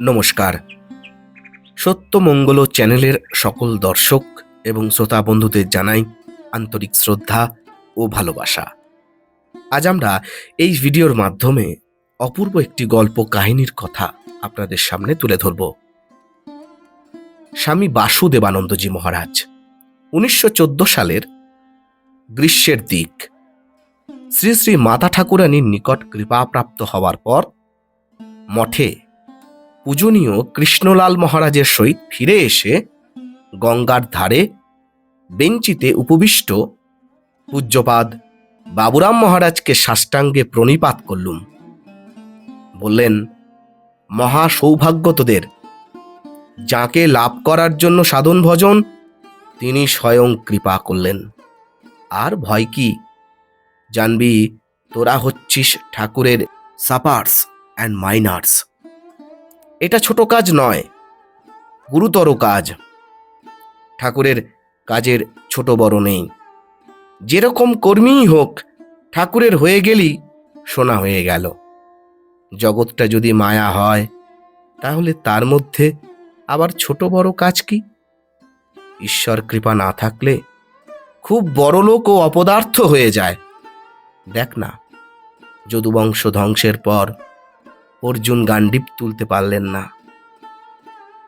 নমস্কার। সত্যমঙ্গল চ্যানেলের সকল দর্শক এবং শ্রোতা বন্ধুদের জানাই আন্তরিক শ্রদ্ধা ও ভালোবাসা। আজ আমরা এই ভিডিওর মাধ্যমে অপূর্ব একটি গল্প কাহিনীর কথা আপনাদের সামনে তুলে ধরব। স্বামী বাসুদেবানন্দজি মহারাজ, উনিশশো চোদ্দ সালের গ্রীষ্মের দিক। শ্রী শ্রী মাতা ঠাকুরানীর নিকট কৃপাপ্রাপ্ত হওয়ার পর মঠে পূজনীয় কৃষ্ণলাল মহারাজের সহিত ফিরে এসে গঙ্গার ধারে বেঞ্চিতে উপবিষ্ট পূজ্যপাদ বাবুরাম মহারাজকে সাষ্টাঙ্গে প্রণিপাত করলুম। বললেন মহা সৌভাগ্য তোদের। যাকে লাভ করার জন্য সাধন ভজন, তিনি স্বয়ং কৃপা করলেন। আর ভয় কি? জানবি, তোরা হচ্ছিস ঠাকুরের সাপার্স অ্যান্ড মাইনার্স। এটা ছোট কাজ নয়, গুরুতর কাজ। ঠাকুরের কাজের ছোট বড় নেই। যেরকম কর্মীই হোক, ঠাকুরের হয়ে গেলি সোনা হয়ে গেল। জগৎটা যদি মায়া হয়, তাহলে তার মধ্যে আবার ছোট বড় কাজ কি? ঈশ্বর কৃপা না থাকলে খুব বড় লোক ও অপদার্থ হয়ে যায়। দেখ না, যদুবংশ ধ্বংসের পর অর্জুন গান্ডিপ তুলতে পারলেন না।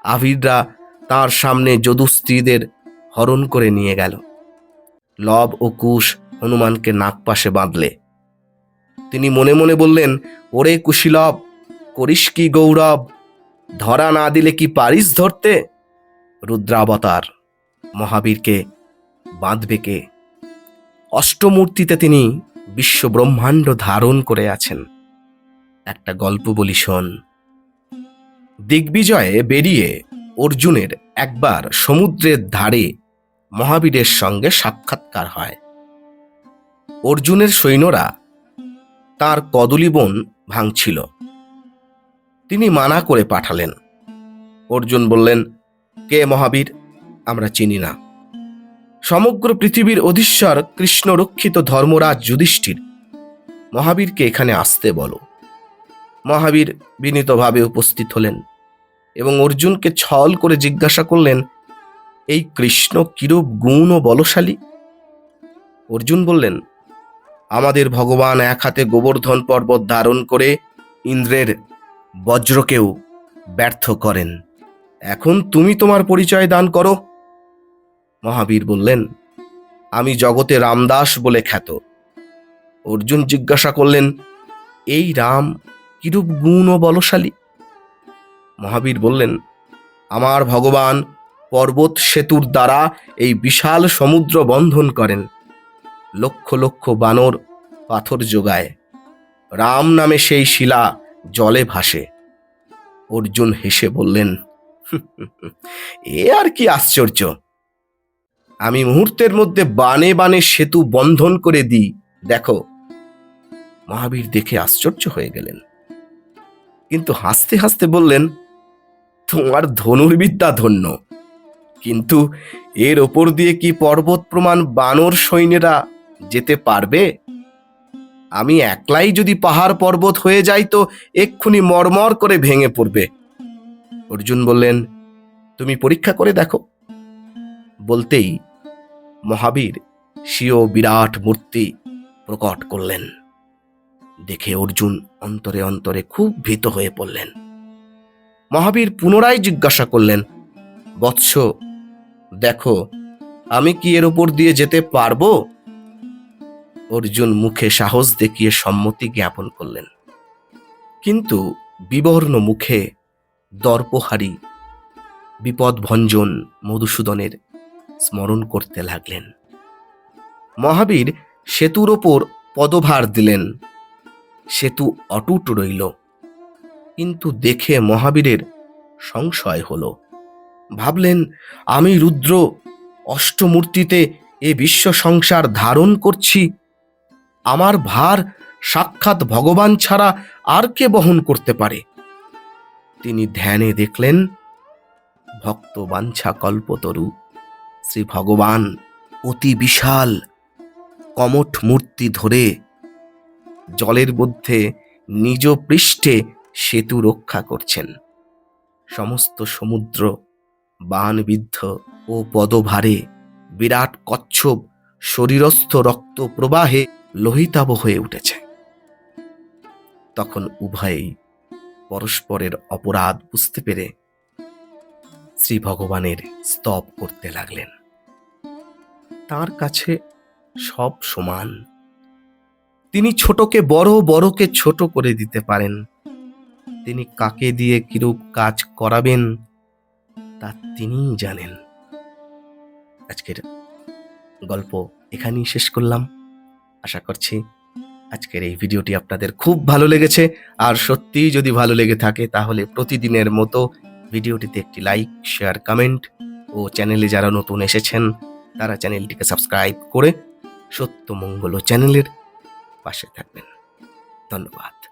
আভিররা তার সামনে যদু স্ত্রীদের হরণ করে নিয়ে গেল। লব ও কুশ হনুমানকে নাকপাশে বাঁধলে। তিনি মনে মনে বললেন, ওরে কুশীলব, করিস কি গৌরব? ধরা না দিলে কি পারিস ধরতে? রুদ্রাবতার মহাবীরকে বাঁধবে কে? অষ্টমূর্তিতে তিনি বিশ্ব ব্রহ্মাণ্ড ধারণ করে আছেন। একটা গল্প বলি শোন। দিগ্বিজয়ে বেরিয়ে অর্জুনের একবার সমুদ্রের ধারে মহাবীরের সঙ্গে সাক্ষাৎকার হয়। অর্জুনের সৈন্যরা তার কদলীবন ভাঙছিল। তিনি মানা করে পাঠালেন। অর্জুন বললেন, কে মহাবীর? আমরা চিনি না। সমগ্র পৃথিবীর অধীশ্বর কৃষ্ণরক্ষিত ধর্মরাজ যুধিষ্ঠির, মহাবীরকে এখানে আসতে বলো। মহাবীর বিনীতভাবে উপস্থিত হলেন এবং অর্জুনকে ছল করে জিজ্ঞাসা করলেন, এই কৃষ্ণ কিরূপ গুণ ও বলশালী? অর্জুন বললেন, আমাদের ভগবান এক হাতে গোবর্ধন পর্বত ধারণ করে ইন্দ্রের বজ্রকেও ব্যর্থ করেন। এখন তুমি তোমার পরিচয় দান করো। মহাবীর বললেন, আমি জগতে রামদাস বলে খ্যাত। অর্জুন জিজ্ঞাসা করলেন, এই রাম কিরূপ গুণ ও বলশালী? মহাবীর বললেন, আমার ভগবান পর্বত সেতুর দ্বারা এই বিশাল সমুদ্র বন্ধন করেন। লক্ষ লক্ষ বানর পাথর যোগায় রাম নামে সেই শিলা জলে ভাসে। অর্জুন হেসে বললেন, এ আর কি আশ্চর্য! আমি মুহূর্তের মধ্যে বানে বানে সেতু বন্ধন করে দিই, দেখো। মহাবীর দেখে আশ্চর্য হয়ে গেলেন। কিন্তু হাসতে হাসতে বললেন, তোমার ধনুর্বিদ্যা ধন্য। কিন্তু এর ওপর দিয়ে কি পর্বত প্রমাণ বানর সৈন্যরা যেতে পারবে? আমি একলাই যদি পাহাড় পর্বত হয়ে যাই তো এক্ষুনি মরমর করে ভেঙে পড়বে। অর্জুন বললেন, তুমি পরীক্ষা করে দেখো। বলতেই মহাবীর স্বীয় বিরাট মূর্তি প্রকট করলেন। দেখে অর্জুন অন্তরে অন্তরে খুব ভীত হয়ে পড়লেন। মহাবীর পুনরায় জিজ্ঞাসা করলেন, বৎস, দেখো, আমি কি এর উপর দিয়ে যেতে পারব? অর্জুন মুখে সাহস দেখিয়ে সম্মতি জ্ঞাপন করলেন। কিন্তু বিবর্ণ মুখে দর্পহারী, বিপদভঞ্জন মধুসূদনের স্মরণ করতে লাগলেন। মহাবীর সেতুর ওপর পদভার দিলেন। সেতু অটুট রইল। কিন্তু দেখে মহাবীরের সংশয় হল। ভাবলেন, আমি রুদ্র, অষ্টমূর্তিতে এ বিশ্ব সংসার ধারণ করছি। আমার ভার সাক্ষাৎ ভগবান ছাড়া আর কে বহন করতে পারে? তিনি ধ্যানে দেখলেন, ভক্ত বাঞ্ছা কল্পতরু, শ্রী ভগবান অতি বিশাল, কমঠ মূর্তি ধরে জলের মধ্যে নিজ পৃষ্ঠে সেতু রক্ষা করছেন। সমস্ত সমুদ্র, বানবিদ্ধ ও পদভারে বিরাট কচ্ছপ শরীরস্থ রক্ত প্রবাহে লোহিতাভ হয়ে উঠেছে। তখন উভয়েই পরস্পরের অপরাধ বুঝতে পেরে শ্রী ভগবানের স্তব করতে লাগলেন। তার কাছে সব সমান। তিনি ছোটকে বড়, বড়কে ছোট করে দিতে পারেন। তিনি কাকে দিয়ে কিরূপ কাজ করাবেন, তা তিনিই জানেন। আজকের গল্প এখানেই শেষ করলাম। আশা করছি আজকের এই ভিডিওটি আপনাদের খুব ভালো লেগেছে। আর সত্যিই যদি ভালো লেগে থাকে, তাহলে প্রতিদিনের মতো ভিডিওটিতে একটি লাইক, শেয়ার, কমেন্ট ও চ্যানেলে যারা নতুন এসেছেন, তারা চ্যানেলটিকে সাবস্ক্রাইব করে সত্যমঙ্গল চ্যানেলের পাশে থাকবেন। ধন্যবাদ।